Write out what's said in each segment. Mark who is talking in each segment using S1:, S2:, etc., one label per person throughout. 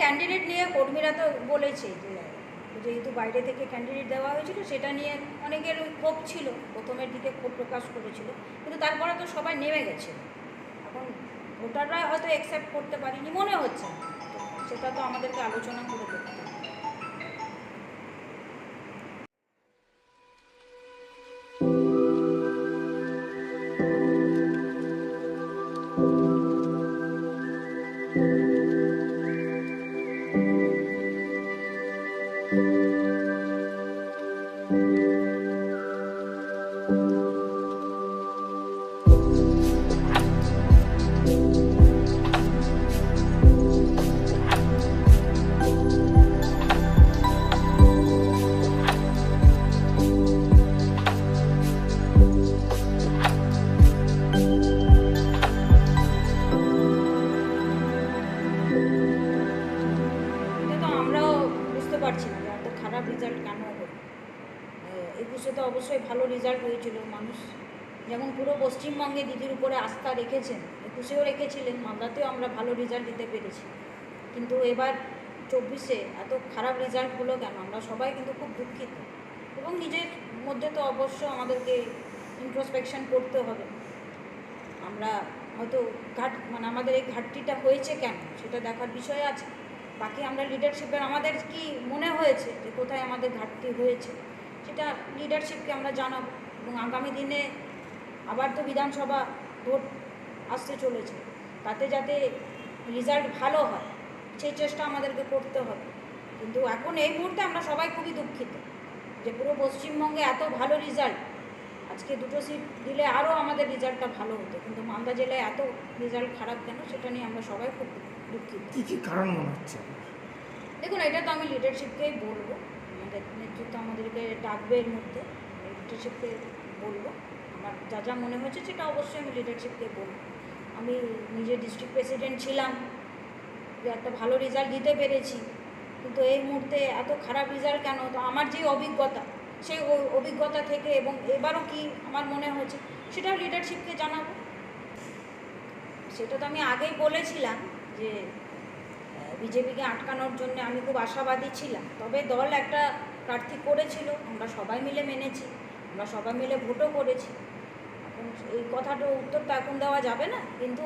S1: Candidate নিয়ে কর্মীরা তো বলেছে যে, যেহেতু বাইরে থেকে ক্যান্ডিডেট দেওয়া হয়েছিল, সেটা নিয়ে অনেকের ক্ষোভ ছিল, প্রথমের দিকে ক্ষোভ প্রকাশ করেছিল। কিন্তু তারপরে তো সবাই নেমে গেছে। এখন ভোটাররা হয়তো অ্যাকসেপ্ট করতে পারিনি, মনে হচ্ছে সেটা তো আমাদেরকে আলোচনা করে দেখতে হবে। এটা খারাপ রেজাল্ট কেন হলো? একুশে তো অবশ্যই ভালো রেজাল্ট হয়েছিল মানুষ। যেমন পুরো পশ্চিমবঙ্গে দিদির উপরে আস্থা রেখেছেন, একুশেও রেখেছিলেন, মালদাতেও আমরা ভালো রেজাল্ট দিতে পেরেছি। কিন্তু এবার চব্বিশে এত খারাপ রেজাল্ট হলো কেন? আমরা সবাই কিন্তু খুব দুঃখিত। এবং নিজের মধ্যে তো অবশ্য আমাদেরকে ইন্ট্রোস্পেকশন করতে হবে। আমরা হয়তো ঘাট মানে আমাদের এই ঘাটতিটা হয়েছে কেন? সেটা দেখার বিষয় আছে। বাকি আমরা লিডারশিপের আমাদের কি মনে হয়েছে যে কোথায় আমাদের ঘাটতি হয়েছে? সেটা লিডারশিপকে আমরা জানাব এবং আগামী দিনে আবার তো বিধানসভা ভোট আসতে চলেছে। তাতে যাতে রেজাল্ট ভালো হয়, সেই চেষ্টা আমাদেরকে করতে হবে। কিন্তু এখন এই মুহূর্তে আমরা সবাই খুবই দুঃখিত যে পুরো পশ্চিমবঙ্গে এত ভালো রেজাল্ট আজকে দুটো সিট দিলে আরও আমাদের রেজাল্টটা ভালো হতো। কিন্তু মালদা জেলায় এত রেজাল্ট খারাপ কেন, সেটা নিয়ে আমরা সবাই খুব দুঃখিত।
S2: কি কি কারণ মনে হচ্ছে?
S1: দেখুন, এটা তো আমি লিডারশিপকেই বলব। আমাদের নেতৃত্ব আমাদেরকে ডাকবে এর মধ্যে। লিডারশিপকে বলব। আমার যা যা মনে হয়েছে সেটা অবশ্যই আমি লিডারশিপকে বলব। আমি নিজে ডিস্ট্রিক্ট প্রেসিডেন্ট ছিলাম। যে একটা ভালো রেজাল্ট দিতে পেরেছি। কিন্তু এই মুহূর্তে এত খারাপ রেজাল্ট কেন? তো আমার যে অভিজ্ঞতা, সেই অভিজ্ঞতা থেকে এবং এবারও কি আমার মনে হয়েছে, সেটাও লিডারশিপকে জানাব। সেটা তো আমি আগেই বলেছিলাম। যে বিজেপিকে আটকানোর জন্য আমি খুব আশাবাদী ছিলাম। তবে দল একটা প্রার্থী করেছিল, আমরা সবাই মিলে মেনেছি, আমরা সবাই মিলে ভোটও করেছি। এখন এই কথাটা উত্তর তো এখন দেওয়া যাবে না, কিন্তু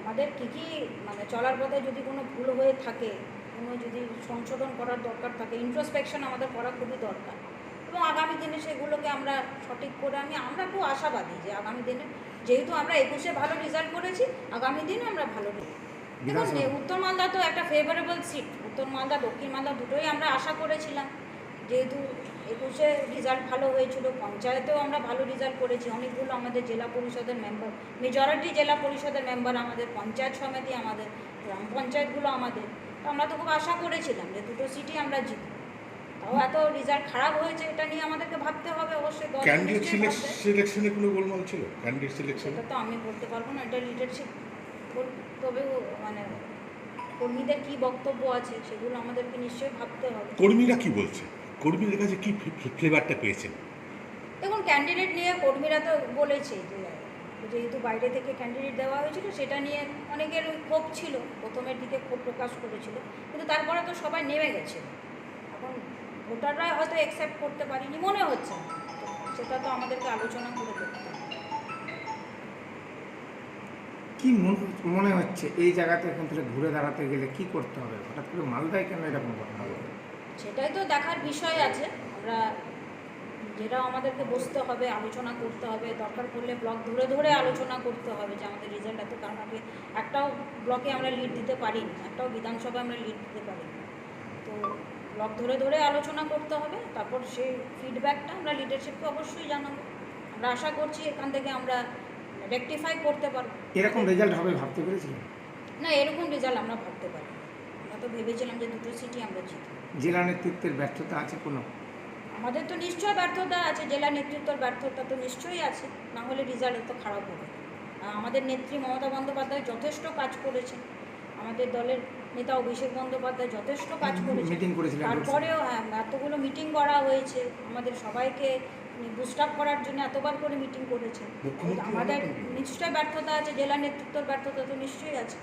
S1: আমাদের কী কী মানে চলার পথে যদি কোনো ভুল হয়ে থাকে, কোনো যদি সংশোধন করার দরকার থাকে ইন্ট্রোস্পেকশন আমাদের করা খুবই দরকার। এবং আগামী দিনে সেগুলোকে আমরা সঠিক করে আমি আমরা খুব আশাবাদী যে আগামী দিনে, যেহেতু আমরা একুশে ভালো রেজাল্ট করেছি, আগামী দিনে আমরা ভালো রেজাল্ট দেখুন উত্তর মালদা তো একটা ফেভারেবল সিট উত্তর মালদা দক্ষিণ মালদা দুটোই আমরা আশা করেছিলাম। যেহেতু একুশে রেজাল্ট ভালো হয়েছিল পঞ্চায়েতেও আমরা ভালো রেজাল্ট করেছি। অনেকগুলো আমাদের জেলা পরিষদের মেম্বার মেজরিটি জেলা পরিষদের মেম্বার আমাদের পঞ্চায়েত সমিতি আমাদের গ্রাম পঞ্চায়েতগুলো আমাদের। তো আমরা তো খুব আশা করেছিলাম যে দুটো সিটই আমরা জিতব। তাও এত রেজাল্ট খারাপ হয়েছে এটা নিয়ে আমাদেরকে ভাবতে হবে অবশ্যই। দল
S3: ক্যান্ডিডেট সিলেকশনে কোনো গোলমাল ছিল? ক্যান্ডিডেট সিলেকশনে
S1: সেটা তো আমি বলতে পারব না এটা লিডারশিপ তবেও মানে কর্মীদের কি বক্তব্য আছে সেগুলো আমাদেরকে নিশ্চয়ই ভাবতে হবে।
S3: কর্মীরা কি বলছে? কর্মীদের কাছে কি ফ্লেভারটা পেয়েছেন?
S1: দেখুন ক্যান্ডিডেট নিয়ে কর্মীরা তো বলেছে যে যেহেতু বাইরে থেকে ক্যান্ডিডেট দেওয়া হয়েছিল সেটা নিয়ে অনেকের ক্ষোভ ছিল প্রথমের দিকে ক্ষোভ প্রকাশ করেছিল কিন্তু তারপরে তো সবাই নেমে গেছে। এখন ভোটাররা হয়তো অ্যাকসেপ্ট করতে পারিনি মনে হচ্ছে সেটা তো আমাদেরকে আলোচনা করে দেখতে হবে।
S2: কি মন- হচ্ছে এই জায়গাতে এখান থেকে ঘুরে দাঁড়াতে গেলে কি করতে হবে? হঠাৎ করে মালদায় কেন এরকম কথা হলো?
S1: সেটাই তো দেখার বিষয় আছে। আমরা যেটা আমাদেরকে বসতে হবে, আলোচনা করতে হবে, দরকার পড়লে ব্লক ধরে ধরে আলোচনা করতে হবে যে আমাদের রেজাল্ট এত। কারণ আগে একটাও ব্লকে আমরা লিড দিতে পারি একটাও বিধানসভায় আমরা লিড দিতে পারি তো ব্লক ধরে ধরে আলোচনা করতে হবে, তারপর সেই ফিডব্যাকটা আমরা লিডারশিপকে অবশ্যই জানাব। আমরা আশা করছি এখান থেকে আমরা রেকটিফাই করতে পারব।
S2: এরকম রেজাল্ট হবে ভাবতে পেরেছিলেন
S1: না এরকম রেজাল্ট আমরা ভাবতে পারি। আমরা তো ভেবেছিলাম যে দুটো সিটি আমরা জিতবো।
S2: জেলা নেতৃত্বের ব্যর্থতা আছে কোনো?
S1: আমাদের তো নিশ্চয় ব্যর্থতা আছে জেলা নেতৃত্বর ব্যর্থতা তো নিশ্চয়ই আছে। না হলে রেজাল্ট এত খারাপ হবে আমাদের নেত্রী মমতা বন্দ্যোপাধ্যায় যথেষ্ট কাজ করেছেন। আমাদের দলের নেতা অভিষেক বন্দ্যোপাধ্যায় যথেষ্ট কাজ করেছেন।
S2: করেছিলেন
S1: তারপরেও হ্যাঁ এতগুলো মিটিং করা হয়েছে। আমাদের সবাইকে বুস্ট আপ করার জন্য এতবার করে মিটিং করেছে
S3: মুখ্যমন্ত্রী
S1: আমাদের
S3: অনেক meeting।
S1: নিশ্চয় ব্যর্থতা আছে জেলা নেতৃত্বর ব্যর্থতা তো নিশ্চয়ই আছে।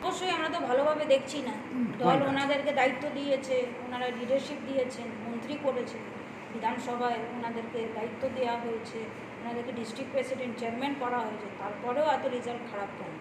S1: অবশ্যই আমরা তো ভালোভাবে দেখছি না। দল ওনাদেরকে দায়িত্ব দিয়েছে ওনারা লিডারশিপ দিয়েছেন মন্ত্রী করেছে বিধানসভায় ওনাদেরকে দায়িত্ব দেওয়া হয়েছে ওনাদেরকে ডিস্ট্রিক্ট প্রেসিডেন্ট চেয়ারম্যান করা হয়েছে। তারপরেও এত রেজাল্ট খারাপ কেন?